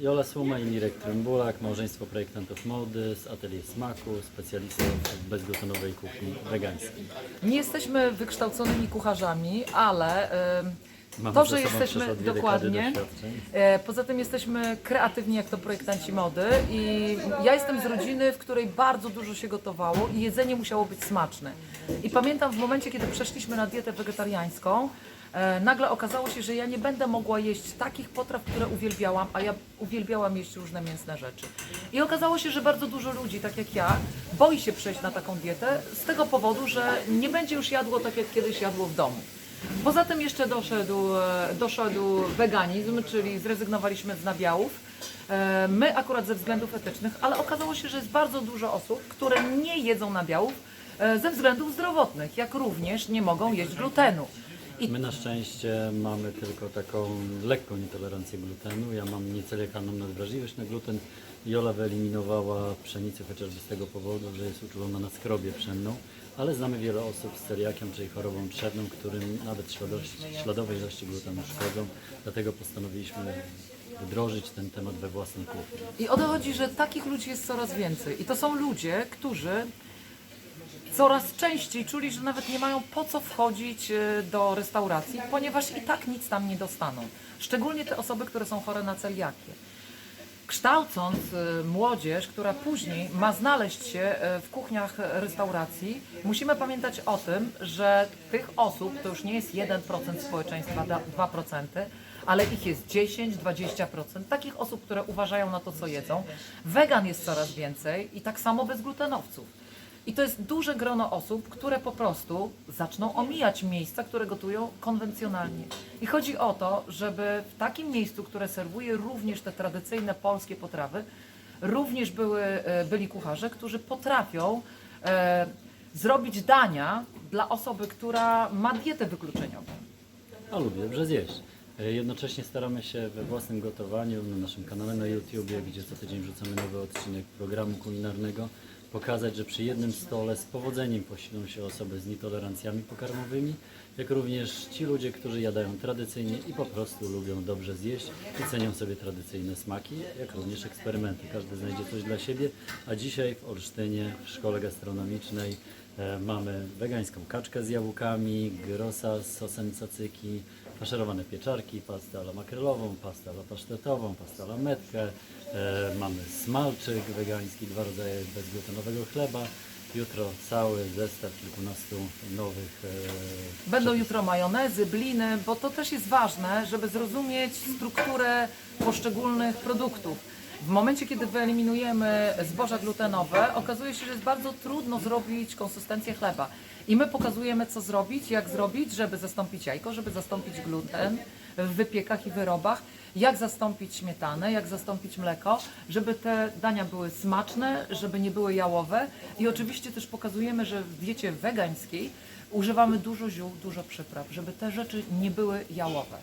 Jola Suma i Mirek Trembulak, małżeństwo projektantów mody z Atelier Smaku, specjalistów w bezglutenowej kuchni wegańskiej. Nie jesteśmy wykształconymi kucharzami, ale Mamy to, że sobą jesteśmy przeszło dwie dekady dokładnie. doświadczeń. E, Poza tym jesteśmy kreatywni jak to projektanci mody i ja jestem z rodziny, w której bardzo dużo się gotowało i jedzenie musiało być smaczne. I pamiętam w momencie, kiedy przeszliśmy na dietę wegetariańską, nagle okazało się, że ja nie będę mogła jeść takich potraw, które uwielbiałam, a ja uwielbiałam jeść różne mięsne rzeczy. I okazało się, że bardzo dużo ludzi, tak jak ja, boi się przejść na taką dietę z tego powodu, że nie będzie już jadło tak, jak kiedyś jadło w domu. Poza tym jeszcze doszedł, e, doszedł weganizm, czyli zrezygnowaliśmy z nabiałów. E, My akurat ze względów etycznych, ale okazało się, że jest bardzo dużo osób, które nie jedzą nabiałów e, ze względów zdrowotnych, jak również nie mogą jeść glutenu. My na szczęście mamy tylko taką lekką nietolerancję glutenu. Ja mam nieceliakalną nadwrażliwość na gluten. Jola wyeliminowała pszenicę chociażby z tego powodu, że jest uczulona na skrobie pszenną, ale znamy wiele osób z celiakią, czyli chorobą trzewną, którym nawet śladowość, śladowe ilości glutenu szkodzą. Dlatego postanowiliśmy wdrożyć ten temat we własnej kuchni. I o to chodzi, że takich ludzi jest coraz więcej. I to są ludzie, którzy coraz częściej czuli, że nawet nie mają po co wchodzić e, do restauracji, ponieważ i tak nic tam nie dostaną. Szczególnie te osoby, które są chore na celiakię. Kształcąc e, młodzież, która później ma znaleźć się e, w kuchniach restauracji, musimy pamiętać o tym, że tych osób to już nie jest 1% społeczeństwa, da- 2%, ale ich jest 10-20%. Takich osób, które uważają na to, co jedzą. Wegan jest coraz więcej i tak samo bezglutenowców. I to jest duże grono osób, które po prostu zaczną omijać miejsca, które gotują konwencjonalnie. I chodzi o to, żeby w takim miejscu, które serwuje również te tradycyjne polskie potrawy, również były, e, byli kucharze, którzy potrafią e, zrobić dania dla osoby, która ma dietę wykluczeniową. A lubię dobrze zjeść. E, Jednocześnie staramy się we własnym gotowaniu, na naszym kanale na YouTubie, gdzie co tydzień wrzucamy nowy odcinek programu kulinarnego, pokazać, że przy jednym stole z powodzeniem posilą się osoby z nietolerancjami pokarmowymi, jak również ci ludzie, którzy jadają tradycyjnie i po prostu lubią dobrze zjeść i cenią sobie tradycyjne smaki, jak również eksperymenty. Każdy znajdzie coś dla siebie, a dzisiaj w Olsztynie, w szkole gastronomicznej E, Mamy wegańską kaczkę z jabłkami, gyrosa z sosem cacyki, faszerowane pieczarki, pastę ala makrelową, pastę pasztetową, pastę metkę. E, Mamy smalczyk wegański, dwa rodzaje bezglutenowego chleba. Jutro cały zestaw kilkunastu nowych e, Będą jutro majonezy, bliny, bo to też jest ważne, żeby zrozumieć strukturę poszczególnych produktów. W momencie, kiedy wyeliminujemy zboża glutenowe, okazuje się, że jest bardzo trudno zrobić konsystencję chleba. I my pokazujemy, co zrobić, jak zrobić, żeby zastąpić jajko, żeby zastąpić gluten w wypiekach i wyrobach, jak zastąpić śmietanę, jak zastąpić mleko, żeby te dania były smaczne, żeby nie były jałowe. I oczywiście też pokazujemy, że w diecie wegańskiej używamy dużo ziół, dużo przypraw, żeby te rzeczy nie były jałowe.